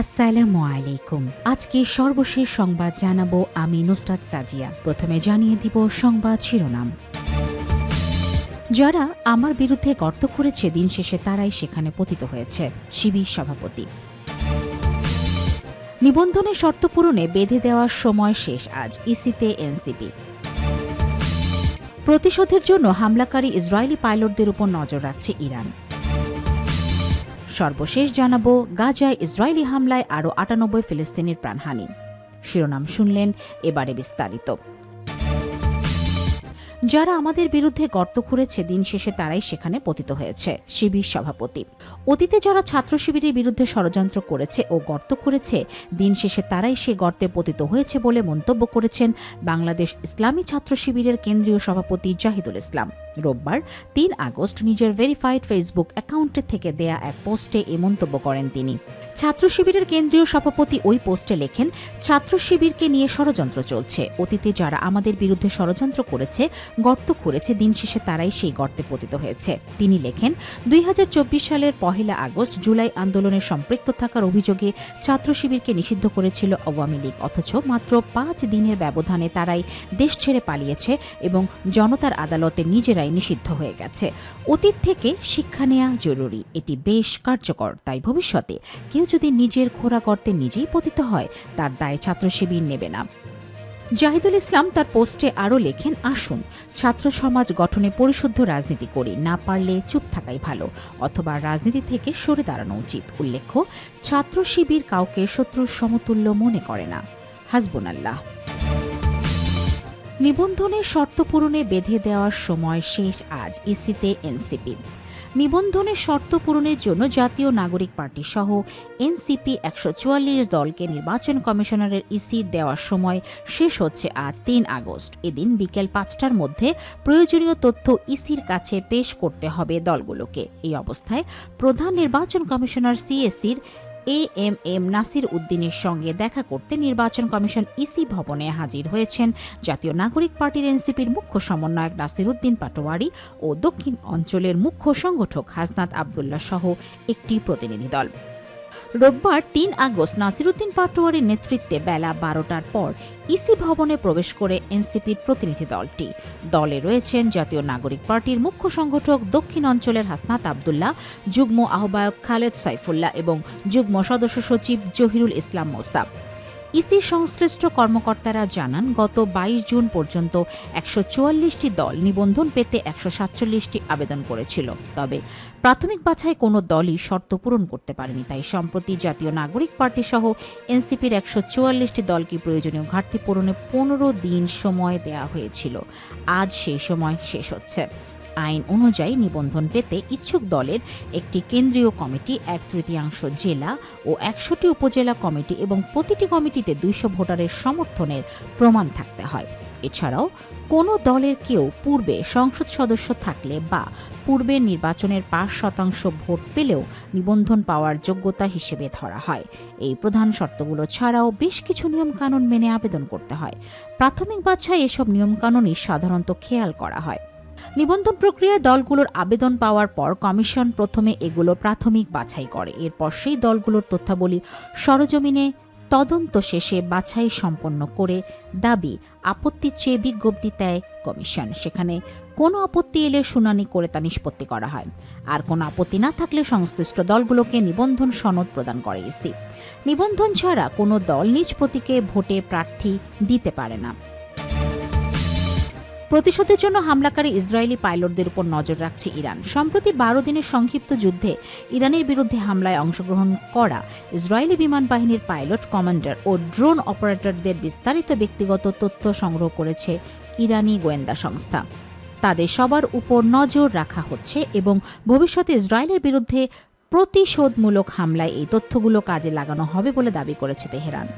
আসসালামু আলাইকুম। আজকে সর্বশেষ সংবাদ জানাব আমি নুসরাত সাজিয়া। প্রথমে জানিয়ে দিব সংবাদ শিরোনাম। যারা আমার বিরুদ্ধে গর্ত করেছে দিন শেষে তারাই সেখানে পতিত হয়েছে শিবির সভাপতি। নিবন্ধনের শর্ত পূরণে বেঁধে দেওয়ার সময় শেষ আজ, ইসিতে এনসিপি। প্রতিশোধের জন্য হামলাকারী ইসরায়েলি পাইলটদের উপর নজর রাখছে ইরান। সর্বশেষ জানাব, গাজায় ইসরায়েলি হামলায় আরও আটানব্বই ফিলিস্তিনির প্রাণহানি। শিরোনাম শুনলেন এবারে বিস্তারিত। যারা আমাদের বিরুদ্ধে গর্ত খুঁড়েছে, দিন শেষে তারাই সেখানে পতিত হয়েছে, শিবির সভাপতি। অতীতে যারা ছাত্র শিবিরের বিরুদ্ধে ষড়যন্ত্র করেছে ও গর্ত করেছে দিন শেষে তারাই সে গর্তে পতিত হয়েছে বলে মন্তব্য করেছেন বাংলাদেশ ইসলামী ছাত্র শিবিরের কেন্দ্রীয় সভাপতি জাহিদুল ইসলাম। রোববার তিন আগস্ট নিজের ভেরিফাইড ফেসবুক অ্যাকাউন্টে থেকে দেয়া এক পোস্টে এ মন্তব্য করেন তিনি। ছাত্র শিবিরের কেন্দ্রীয় সভাপতি ওই পোস্টে লেখেন, ছাত্র শিবিরকে নিয়ে ষড়যন্ত্র চলছে। অতীতে যারা আমাদের বিরুদ্ধে ষড়যন্ত্র করেছে, গর্ত খুঁড়েছে, দিন শেষে তারাই সেই গর্তে পতিত হয়েছে। তিনি লেখেন, দুই হাজার চব্বিশ সালের পহেলা আগস্ট জুলাই আন্দোলনে সম্পৃক্ত থাকার অভিযোগে ছাত্র শিবিরকে নিষিদ্ধ করেছিল আওয়ামী লীগ, অথচ মাত্র পাঁচ দিনের ব্যবধানে তারাই দেশ ছেড়ে পালিয়েছে এবং জনতার আদালতে নিজেরাই নিষিদ্ধ হয়ে গেছে। অতীত থেকে শিক্ষা নেওয়া জরুরি। এটি বেশ কার্যকর। তাই ভবিষ্যতে কেউ যদি নিজের খোরা গর্তে নিজেই পতিত হয়, তার দায় ছাত্র শিবির নেবে না। জাহিদুল ইসলাম তার পোস্টে আরও লেখেন, আসুন, ছাত্র সমাজ গঠনে পরিশুদ্ধ রাজনীতি করি। না পারলে চুপ থাকাই ভালো, অথবা রাজনীতি থেকে সরে দাঁড়ানো উচিত। উল্লেখ্য ছাত্র শিবির কাউকে শত্রুর সমতুল্য মনে করে না। হাসবুন আল্লাহ নিবন্ধনের শর্ত পূরণে বেঁধে দেওয়ার সময় শেষ আজ ইসিতে এনসিপি। নিবন্ধনের শর্ত পূরণের জন্য জাতীয় নাগরিক পার্টি সহ এনসিপি একশো চুয়াল্লিশ দলকে নির্বাচন কমিশনারের ইসি দেওয়ার সময় শেষ হচ্ছে আজ তিন আগস্ট। এদিন বিকেল পাঁচটার মধ্যে প্রয়োজনীয় তথ্য ইসির কাছে পেশ করতে হবে দলগুলোকে। এই অবস্থায় প্রধান নির্বাচন কমিশনার সিএসির এ এম এম নাসির উদ্দিনের সঙ্গে দেখা করতে নির্বাচন কমিশন ইসি ভবনে হাজির হয়েছেন জাতীয় নাগরিক পার্টির এনসিপির মুখ্য সমন্বয়ক নাসির উদ্দিন পাটোয়ারি ও দক্ষিণ অঞ্চলের মুখ্য সংগঠক হাসনাত আবদুল্লাহ সহ একটি প্রতিনিধি দল। রোববার তিন আগস্ট নাসিরুদ্দিন পাটোয়ারির নেতৃত্বে বেলা বারোটার পর ইসি ভবনে প্রবেশ করে এনসিপির প্রতিনিধি দলটি। দলে রয়েছেন জাতীয় নাগরিক পার্টির মুখ্য সংগঠক দক্ষিণ অঞ্চলের হাসনাত আবদুল্লাহ, যুগ্ম আহ্বায়ক খালেদ সাইফুল্লাহ এবং যুগ্ম সদস্য সচিব জহিরুল ইসলাম মোসাব। ইসি সংশ্লিষ্ট কর্মকর্তারা জানান, গত বাইশ জুন পর্যন্ত একশো চুয়াল্লিশটি দল নিবন্ধন পেতে একশো সাতচল্লিশটি আবেদন করেছিল। তবে প্রাথমিক বাছাই কোনো দলই শর্ত পূরণ করতে পারেনি। তাই সম্প্রতি জাতীয় নাগরিক পার্টি সহ এনসিপির একশো চুয়াল্লিশটি দলকে প্রয়োজনীয় ঘাটতি পূরণে পনেরো দিন সময় দেওয়া হয়েছিল। আজ সেই সময় শেষ হচ্ছে। আইন অনুযায়ী নিবন্ধন পেতে ইচ্ছুক দলের একটি কেন্দ্রীয় কমিটি, এক তৃতীয়াংশ জেলা ও একশোটি উপজেলা কমিটি এবং প্রতিটি কমিটিতে দুইশো ভোটারের সমর্থনের প্রমাণ থাকতে হয়। এছাড়াও, কোনো দলের কেউ পূর্বে সংসদ সদস্য থাকলে বা পূর্বের নির্বাচনের পাঁচ শতাংশ ভোট পেলেও নিবন্ধন পাওয়ার যোগ্যতা হিসেবে ধরা হয়। এই প্রধান শর্তগুলো ছাড়াও বেশ কিছু নিয়মকানুন মেনে আবেদন করতে হয়। প্রাথমিক বাছাই এসব নিয়মকানুনই সাধারণত খেয়াল করা হয়। নিবন্ধন প্রক্রিয়ায় দলগুলোর আবেদন পাওয়ার পর কমিশন প্রথমে এগুলো প্রাথমিক বাছাই করে। এরপর সেই দলগুলোর তথ্যাবলী সরজমিনে তদন্ত শেষে বাছাই সম্পন্ন করে দাবি আপত্তি চেয়ে বিজ্ঞপ্তি দেয় কমিশন। সেখানে কোনো আপত্তি এলে শুনানি করে তা নিষ্পত্তি করা হয়। আর কোনো আপত্তি না থাকলে সংশ্লিষ্ট দলগুলোকে নিবন্ধন সনদ প্রদান করে ইসি নিবন্ধন ছাড়া কোনো দল নিজ প্রতীকে ভোটে প্রার্থী দিতে পারে না। প্রতিশোধের জন্য হামলাকারী ইসরায়েলি পাইলটদের উপর নজর রাখছে ইরান। সম্প্রতি বারো দিনের সংক্ষিপ্ত যুদ্ধে ইরানের বিরুদ্ধে হামলায় অংশগ্রহণ করা ইসরায়েলি বিমান বাহিনীর পাইলট, কমান্ডার ও ড্রোন অপারেটরদের বিস্তারিত ব্যক্তিগত তথ্য সংগ্রহ করেছে ইরানি গোয়েন্দা সংস্থা। তাদের সবার উপর নজর রাখা হচ্ছে এবং ভবিষ্যতে ইসরায়েলের বিরুদ্ধে প্রতিশোধমূলক হামলায় এই তথ্যগুলো কাজে লাগানো হবে বলে দাবি করেছে তেহরান।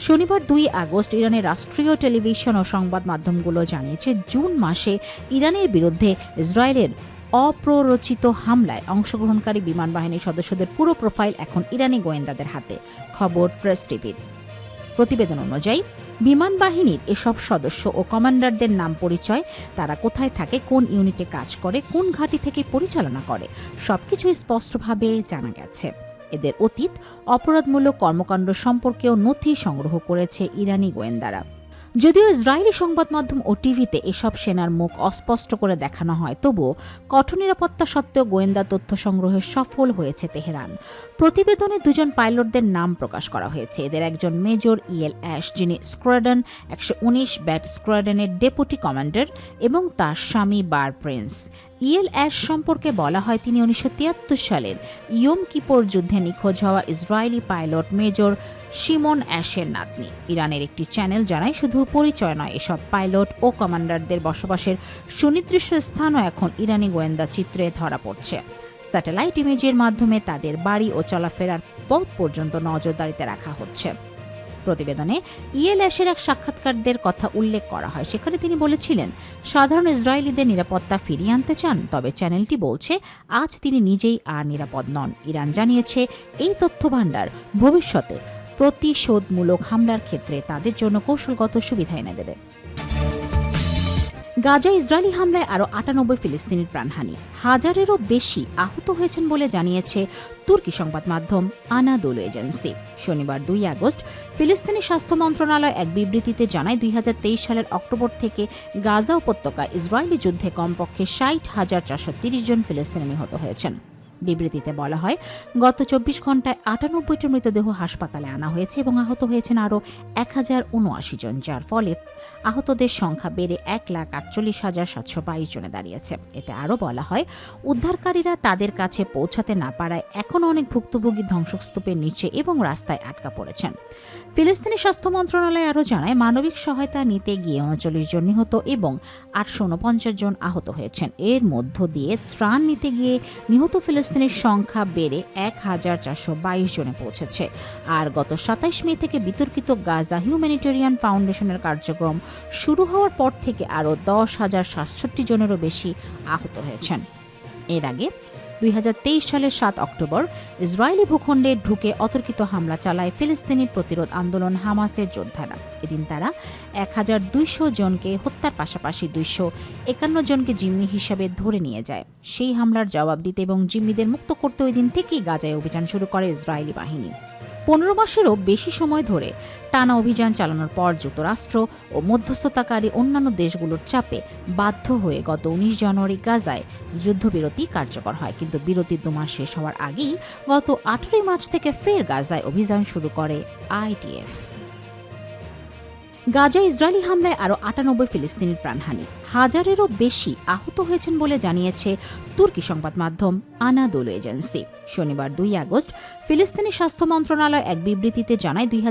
শনিবার দুই আগস্ট ইরানের রাষ্ট্রীয় টেলিভিশন ও সংবাদ মাধ্যমগুলো জানিয়েছে, জুন মাসে ইরানের বিরুদ্ধে ইসরায়েলের অপ্ররোচিত হামলায় অংশগ্রহণকারী বিমান বাহিনীর সদস্যদের পুরো প্রোফাইল এখন ইরানি গোয়েন্দাদের হাতে। খবর প্রেস টিভির। প্রতিবেদন অনুযায়ী, বিমান বাহিনীর এসব সদস্য ও কমান্ডারদের নাম পরিচয়, তারা কোথায় থাকে, কোন ইউনিটে কাজ করে, কোন ঘাঁটি থেকে পরিচালনা করে সবকিছু স্পষ্টভাবে জানা গেছে। এদের অতীত অপরাধমূলক কর্মকাণ্ড সম্পর্কেও নথি সংগ্রহ করেছে ইরানি গোয়েন্দারা। যদিও ইসরায়েলি সংবাদ মাধ্যম ও টিভিতে এসব সেনার মুখ অস্পষ্ট করে দেখানো হয়, তবুও কঠোর নিরাপত্তা সত্ত্বেও গোয়েন্দা তথ্য সংগ্রহে সফল হয়েছে তেহরান। প্রতিবেদনে দুজন পাইলটদের নাম প্রকাশ করা হয়েছে। এদের একজন মেজর ইএল অ্যাশ, যিনি স্কোয়াড্রন একশো উনিশ ব্যাট স্কোয়াড্রনের ডেপুটি কমান্ডার এবং তার স্বামী বার প্রিন্স। ইএল অ্যাশ সম্পর্কে বলা হয়, তিনি উনিশশো তিয়াত্তর সালের ইয়ম কিপোর যুদ্ধে নিখোঁজ হওয়া ইসরায়েলি পাইলট মেজর শিমন অ্যাশের নাতনি। ইরানের একটি চ্যানেল জানায়, শুধু পরিচয় নয়, এসব পাইলট ও কমান্ডারদের বসবাসের সুনির্দিষ্ট স্থানও এখন ইরানি গোয়েন্দা চিত্রে ধরা পড়ছে। স্যাটেলাইট ইমেজের মাধ্যমে তাদের বাড়ি ও চলাফেরার পথ পর্যন্ত নজরদারিতে রাখা হচ্ছে। প্রতিবেদনে ইএল অ্যাশের এক সাক্ষাৎকারদের কথা উল্লেখ করা হয়। সেখানে তিনি বলেছিলেন, সাধারণ ইসরায়েলিদের নিরাপত্তা ফিরিয়ে আনতে চান, তবে চ্যানেলটি বলছে, আজ তিনি নিজেই আর নিরাপদ নন। ইরান জানিয়েছে, এই তথ্য ভাণ্ডার ভবিষ্যতে প্রতিশোধমূলক হামলার ক্ষেত্রে তাদের জন্য কৌশলগত সুবিধা এনে দেবে। গাজা ইসরায়েলি হামলায় আরও আটানব্বই ফিলিস্তিনির প্রাণহানি। হাজারেরও বেশি আহত হয়েছেন বলে জানিয়েছে তুর্কি সংবাদ মাধ্যম আনাদোলো এজেন্সি। শনিবার দুই আগস্ট ফিলিস্তিনি স্বাস্থ্য মন্ত্রণালয় এক বিবৃতিতে জানায় দুই হাজার তেইশ সালের অক্টোবর থেকে গাজা উপত্যকা ইসরায়েলি যুদ্ধে কমপক্ষে ষাট হাজার চারশো জন ফিলিস্তিনি নিহত হয়েছেন। বিবৃতিতে বলা হয়, গত চব্বিশ ঘন্টায় আটানব্বইটি মৃতদেহ হাসপাতালে আনা হয়েছে এবং আহত হয়েছেন আরও এক হাজার উনআশি জন, যার ফলে আহতদের সংখ্যা বেড়ে এক লাখ আটচল্লিশ হাজার সাতশো বাইশ জনে দাঁড়িয়েছে। এতে আরও বলা হয়, উদ্ধারকারীরা তাদের কাছে পৌঁছাতে না পারায় এখনও অনেক ভুক্তভোগী ধ্বংসস্তূপের নিচে এবং রাস্তায় আটকা পড়েছেন। ফিলিস্তিনি স্বাস্থ্য মন্ত্রণালয় আরও জানায়, মানবিক সহায়তা নিতে গিয়ে উনচল্লিশ জন নিহত এবং আটশো উনপঞ্চাশ জন আহত হয়েছেন। এর মধ্য দিয়ে ত্রাণ নিতে গিয়ে নিহত ফিলিস্তিনির সংখ্যা বেড়ে এক হাজার চারশো বাইশ জনে পৌঁছেছে। আর গত সাতাইশ মে থেকে বিতর্কিত গাজা হিউম্যানিটেরিয়ান ফাউন্ডেশনের কার্যক্রম শুরু হওয়ার পর থেকে আরও দশ হাজার সাতষট্টি জনেরও বেশি আহত হয়েছেন। এর আগে দুই হাজার তেইশ সালের সাত অক্টোবর, ইসরায়েলি ভূখণ্ডে ঢুকে অতর্কিত হামলা চালায় ফিলিস্তিনি প্রতিরোধ আন্দোলন হামাসের যোদ্ধারা। এদিন তারা এক হাজার দুইশো জনকে হত্যার পাশাপাশি দুইশো একান্ন জনকে জিম্মি হিসাবে ধরে নিয়ে যায়। সেই হামলার জবাব দিতে এবং জিম্মিদের মুক্ত করতে ওই দিন থেকেই গাজায় অভিযান শুরু করে ইসরায়েলি বাহিনী। পনেরো মাসেরও বেশি সময় ধরে টানা অভিযান চালানোর পর যুক্তরাষ্ট্র ও মধ্যস্থতাকারী অন্যান্য দেশগুলোর চাপে বাধ্য হয়ে গত উনিশ জানুয়ারি গাজায় যুদ্ধবিরতি কার্যকর হয়। কিন্তু বিরতি দুমাস শেষ হওয়ার আগেই গত আঠেরোই মার্চ থেকে ফের গাজায় অভিযান শুরু করে আইডিএফ গাজা ইসরায়েলি হামলায় আরও আটানব্বই ফিলিস্তিনির প্রাণহানি। হাজারেরও বেশি আহত হয়েছেন বলে জানিয়েছে তুর্কি সংবাদ মাধ্যম আনাদোল এজেন্সি। শনিবার দুই আগস্ট ফিলিস্তিনি স্বাস্থ্য মন্ত্রণালয় এক বিবৃতিতে জানায় দুই হাজার